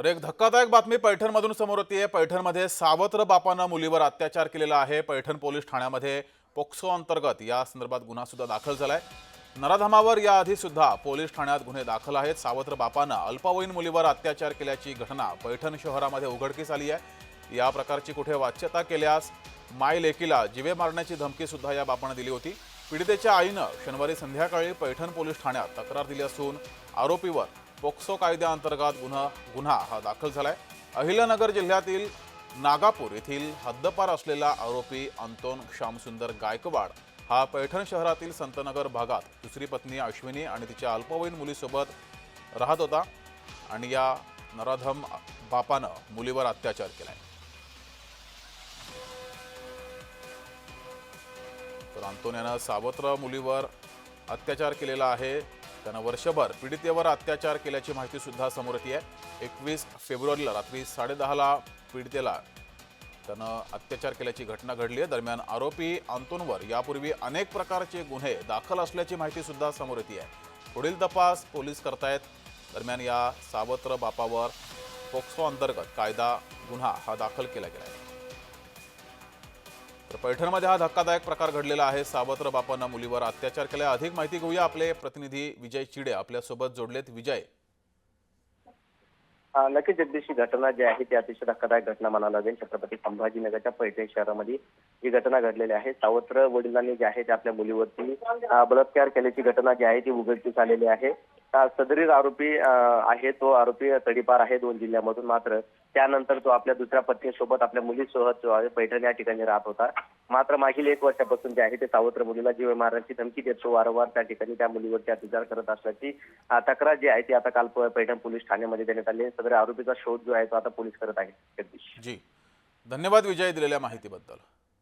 तर एक धक्कादायक बातमी पैठणमधून समोर येते. पैठणमध्ये सावत्र बापानं मुलीवर अत्याचार केलेला आहे. पैठण पोलीस ठाण्यामध्ये पोक्सो अंतर्गत या संदर्भात गुन्हा सुद्धा दाखल झालाय. नराधमावर याआधी सुद्धा पोलीस ठाण्यात गुन्हे दाखल आहेत. सावत्र बापानं अल्पवयीन मुलीवर अत्याचार केल्याची घटना पैठण शहरामध्ये उघडकीस आली आहे. या प्रकारची कुठे वाच्यता केल्यास माय लेकीला जिवे मारण्याची धमकी सुद्धा या बापानं दिली होती. पीडितेच्या आईनं शनिवारी संध्याकाळी पैठण पोलीस ठाण्यात तक्रार दिली असून आरोपीवर पोक्सो कायद्याअंतर्गत गुन्हा गुन्हा हा दाखल झालाय. अहिल्यानगर जिल्ह्यातील नागापूर येथील हद्दपार असलेला आरोपी अंतोन श्यामसुंदर गायकवाड हा पैठण शहरातील संतनगर भागात दुसरी पत्नी अश्विनी आणि तिच्या अल्पवयीन मुलीसोबत राहत होता आणि या नराधम बापानं मुलीवर अत्याचार केलाय. तर अंतोन यानं सावत्र मुलीवर अत्याचार केलेला आहे. त्यानं वर्षभर पीडितेवर अत्याचार केल्याची माहिती सुद्धा समोर येते. आहे एकवीस फेब्रुवारीला रात्री साडेदहाला पीडितेला त्यानं अत्याचार केल्याची घटना घडली. आहे दरम्यान आरोपी आंतोनवर यापूर्वी अनेक प्रकारचे गुन्हे दाखल असल्याची माहिती सुद्धा समोर येते. आहे पुढील तपास पोलीस करतायत. दरम्यान या सावत्र बापावर पोक्सो अंतर्गत कायदा गुन्हा हा दाखल केला गेला आहे. तर पैठणमध्ये हा धक्कादायक प्रकार घडलेला आहे. सावत्र बापांना मुलीवर अत्याचार केला अधिक माहिती घेऊया आपले प्रतिनिधी विजय चिडे आपल्यासोबत जोडलेत. विजय नक्कीच जगदीश ही घटना जी आहे ती अतिशय धक्कादायक घटना म्हणायला लागेल. छत्रपती संभाजीनगरच्या पैठण शहरामध्ये ही घटना घडलेली आहे. सावत्र वडिलांनी जे आहे ते आपल्या मुलीवरती बलात्कार केल्याची घटना जी आहे ती उघडकीस आलेली आहे. सदरीर सदरील आरोपी आहे तो आरोपी तडीपार आहे दोन जिल्ह्यामधून मात्र. त्यानंतर तो आपल्या दुसऱ्या पत्नीसोबत आपल्या मुलीसोबत जो आहे पैठण या ठिकाणी राहत होता. मात्र मागील एक वर्षापासून जे आहे ते सावत्र मुलीला जीव मारण्याची धमकी देतो वारंवार त्या ठिकाणी त्या मुलीवरती अत्याचार करत असल्याची तक्रार जी आहे ती आता काल पैठण पोलीस ठाण्यामध्ये देण्यात आली आहे. सदर आरोपीचा शोध जो आहे तो आता पोलीस करत आहे जगदीश. जी. धन्यवाद विजय दिलेल्या माहितीबद्दल.